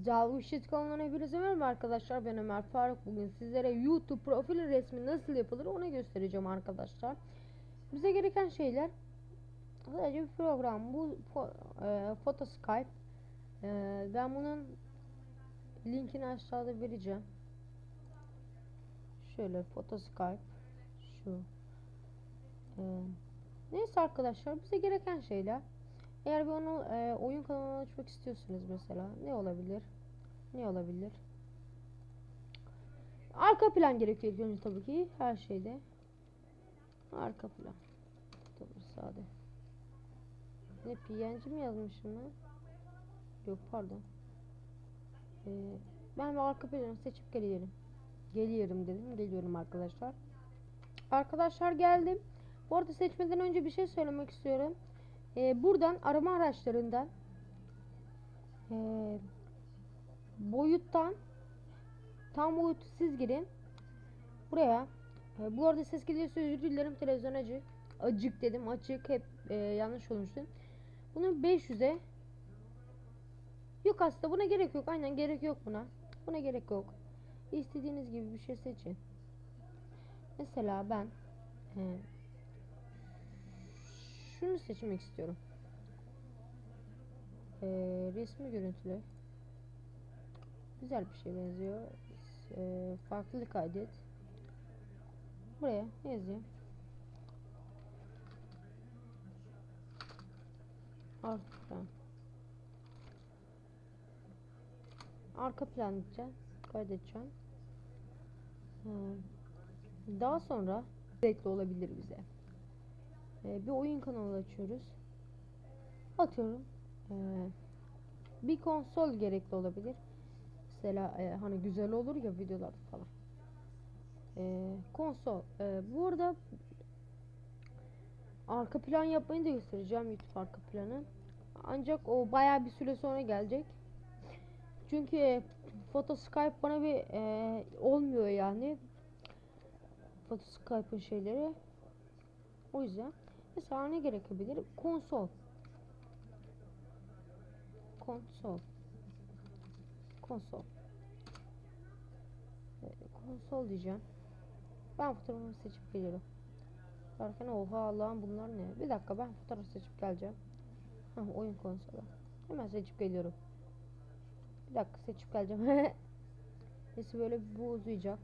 Calvişit kanalına hepinize merhaba arkadaşlar. Ben Ömer Faruk. Bugün sizlere YouTube profil resmi nasıl yapılır onu göstereceğim arkadaşlar. Bize gereken şeyler sadece bir program. Bu e, Photoskype e, ben bunun linkini aşağıda vereceğim. Şöyle Photoskype şu. E, neyse arkadaşlar bize gereken şeyler eğer bir onu e, oyun kanalına açmak istiyorsunuz mesela ne olabilir? Ne olabilir? Arka plan gerekiyor önce tabii ki her şeyde. Arka plan. Tabii sade. Ne PNG mi yazmışım lan? Yok pardon. Ee, ben arka planı seçip geliyorum. Geliyorum dedim. Geliyorum arkadaşlar. Arkadaşlar geldim. Bu arada seçmeden önce bir şey söylemek istiyorum. Ee, buradan arama araçlarından ee, boyuttan tam boyutu siz girin. Buraya e, bu arada ses geliyorsa özür dilerim televizyon acık. Acık dedim açık hep e, yanlış olmuştu. Bunu 500'e Yok aslında buna gerek yok. Aynen gerek yok buna. Buna gerek yok. İstediğiniz gibi bir şey seçin. Mesela ben e, şunu seçmek istiyorum. Ee, resmi görüntülü. Güzel bir şey benziyor. Ee, farklı kaydet. Buraya yazayım. Arka. Arka plan diyeceğim. Kaydedeceğim. Ee, daha sonra zevkli olabilir bize. Ee, bir oyun kanalı açıyoruz. Atıyorum. Ee, bir konsol gerekli olabilir. Mesela e, hani güzel olur ya videolar falan. Ee, konsol. Ee, bu arada arka plan yapmayı da göstereceğim YouTube arka planı. Ancak o baya bir süre sonra gelecek. Çünkü e, Photoskype bana bir e, olmuyor yani. Photoskype'ın şeyleri. O yüzden mesela ne gerekebilir? Konsol. Konsol. Konsol. Ee, Konsol diyeceğim. Ben fotoğrafımı seçip geliyorum. Derken oha Allah'ım bunlar ne? Bir dakika ben fotoğraf seçip geleceğim. Hah, oyun konsolu. Hemen seçip geliyorum. Bir dakika seçip geleceğim. Neyse böyle bu uzayacak.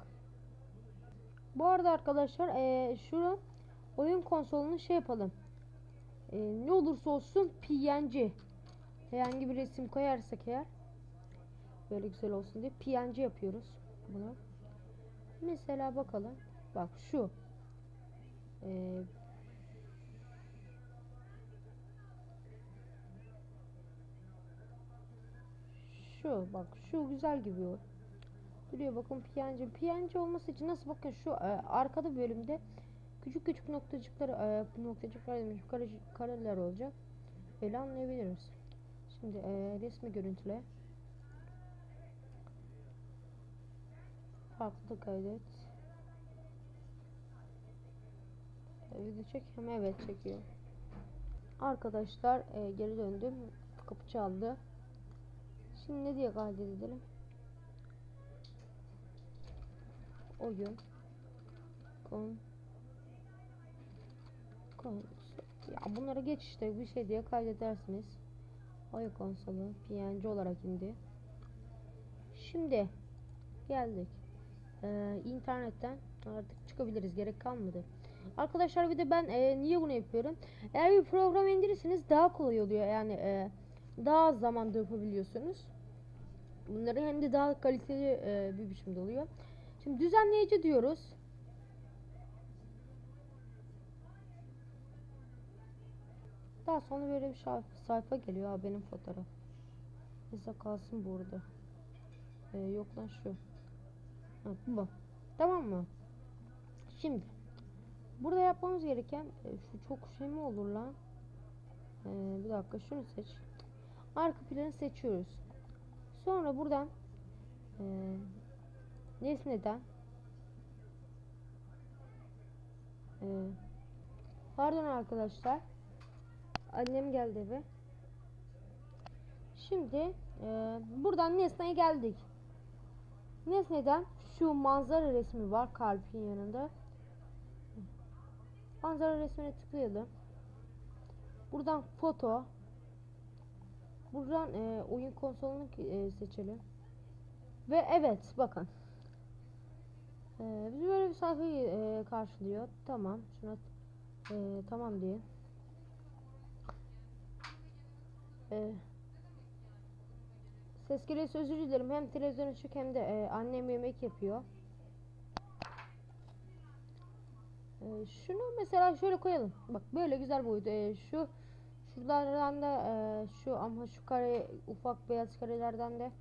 Bu arada arkadaşlar ee, şura oyun konsolunu şey yapalım. E, ne olursa olsun PNG. Herhangi bir resim koyarsak eğer böyle güzel olsun diye PNG yapıyoruz bunu. Mesela bakalım. Bak şu. Ee, şu bak şu güzel gibi o. Duruyor bakın PNG. PNG olması için nasıl bakın şu e, arkada bölümde küçük küçük noktacıklar e, noktacıklar demiş kare, kareler olacak. Böyle anlayabiliriz. Şimdi e, resmi görüntüle. Farklı kaydet. E, video çekiyor mu? Evet çekiyor. Arkadaşlar e, geri döndüm. Kapı çaldı. Şimdi ne diye kaydedelim? Oyun. Kon. Ya bunlara geç işte bir şey diye kaydedersiniz. Oyun konsolu PNG olarak indi. Şimdi geldik. Ee, internetten artık çıkabiliriz. Gerek kalmadı. Arkadaşlar bir de ben e, niye bunu yapıyorum? Eğer bir program indirirseniz daha kolay oluyor. Yani e, daha az zamanda yapabiliyorsunuz. Bunları hem de daha kaliteli e, bir biçimde oluyor. Şimdi düzenleyici diyoruz. Daha sonra böyle bir sayfa geliyor. Ha, benim fotoğraf. Neyse kalsın burada. Ee, yok lan şu. Ha, bu. Tamam mı? Şimdi. Burada yapmamız gereken e, şu çok şey mi olur lan? Ee, bir dakika şunu seç. Arka planı seçiyoruz. Sonra buradan e, nesneden e, pardon arkadaşlar Annem geldi eve. Şimdi Ee, buradan Nesne'ye geldik. Nesne'den şu manzara resmi var kalbin yanında. Manzara resmine tıklayalım. Buradan foto. Buradan e, oyun konsolunu e, seçelim. Ve evet bakın. E, bizi böyle bir sayfayı e, karşılıyor. Tamam. Şuna e, tamam diye. E, ses gelirse özür dilerim. Hem televizyon açık hem de e, annem yemek yapıyor. E, şunu mesela şöyle koyalım. Bak böyle güzel boyutu. E, şu şuralardan da e, şu ama şu kare ufak beyaz karelerden de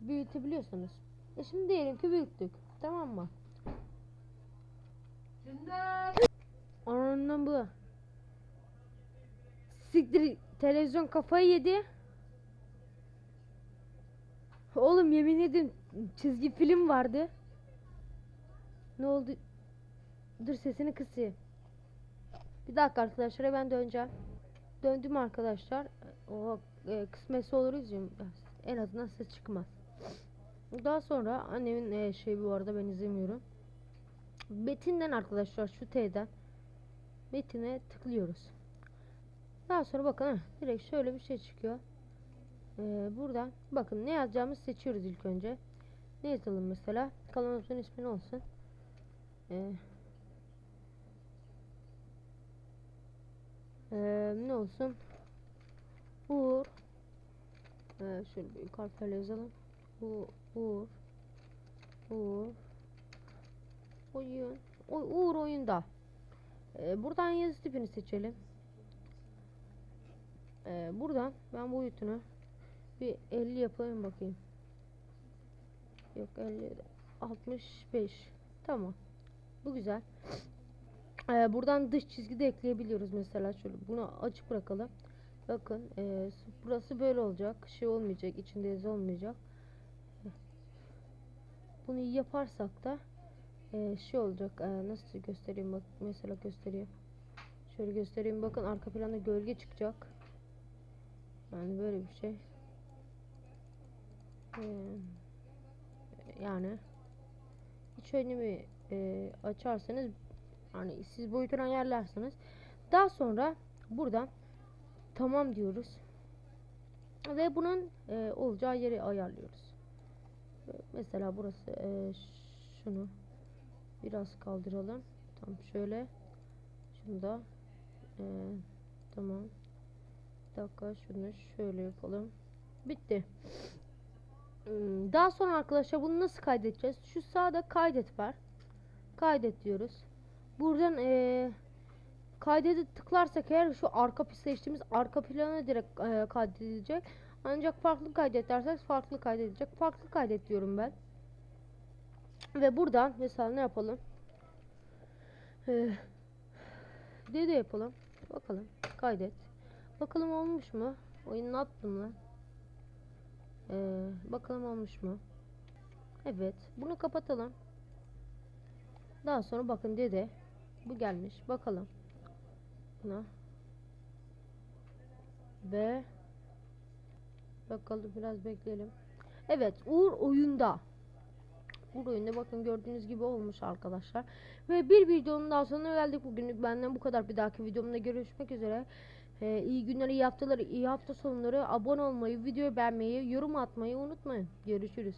büyütebiliyorsunuz. E şimdi diyelim ki büyüttük. Tamam mı? Anam bu. Siktir televizyon kafayı yedi. Oğlum yemin ederim çizgi film vardı. Ne oldu? Dur sesini kısayım. Bir dakika arkadaşlar ben döneceğim. Döndüm arkadaşlar. O e, kısmetse olur izleyeyim. En azından ses çıkmaz. Daha sonra annemin e, şey bu arada ben izlemiyorum. Metin'den arkadaşlar şu T'den Metin'e tıklıyoruz. Daha sonra bakın heh, direkt şöyle bir şey çıkıyor. Ee, buradan bakın ne yazacağımızı seçiyoruz ilk önce. Ne yazalım mesela? Kanalımızın ismi ne olsun? Ee, ee, ne olsun? Uğur. Ee, şöyle büyük harflerle yazalım. U Uğur. Uğur. Oyun. O, Uğur oyunda. Ee, buradan yazı tipini seçelim. Ee, buradan ben boyutunu bir 50 yapayım bakayım. Yok 50 65. Tamam. Bu güzel. Ee, buradan dış çizgi de ekleyebiliyoruz mesela şöyle bunu açık bırakalım. Bakın e, burası böyle olacak. Şey olmayacak. içinde yazı olmayacak. Bunu yaparsak da e, şey olacak. E, nasıl göstereyim bak mesela göstereyim. Şöyle göstereyim bakın arka planda gölge çıkacak. Yani böyle bir şey. Ee, yani iç önümü e, açarsanız hani siz boyutunu ayarlarsınız. Daha sonra buradan tamam diyoruz. Ve bunun e, olacağı yeri ayarlıyoruz. Mesela burası e, şunu biraz kaldıralım. Tam şöyle. Şunu da e, tamam. Dakika şunu şöyle yapalım. Bitti. Hmm, Daha sonra arkadaşlar bunu nasıl kaydedeceğiz? Şu sağda kaydet var. Kaydet diyoruz. Buradan e, kaydede tıklarsak eğer şu arka seçtiğimiz arka plana direkt e, kaydedilecek. Ancak farklı kaydet dersek farklı kaydedecek. Farklı kaydet diyorum ben. Ve buradan mesela ne yapalım? Ee, dede yapalım. Bakalım. Kaydet. Bakalım olmuş mu? Oyun ne yaptım lan? Ee, bakalım olmuş mu? Evet. Bunu kapatalım. Daha sonra bakın dede. Bu gelmiş. Bakalım. Buna. Ve bakalım biraz bekleyelim. Evet. Uğur oyunda. Uğur oyunda bakın gördüğünüz gibi olmuş arkadaşlar. Ve bir videonun daha sonuna geldik. Bugünlük benden bu kadar. Bir dahaki videomda görüşmek üzere. Ee, iyi günler, iyi haftalar, iyi hafta sonları. Abone olmayı, videoyu beğenmeyi, yorum atmayı unutmayın. Görüşürüz.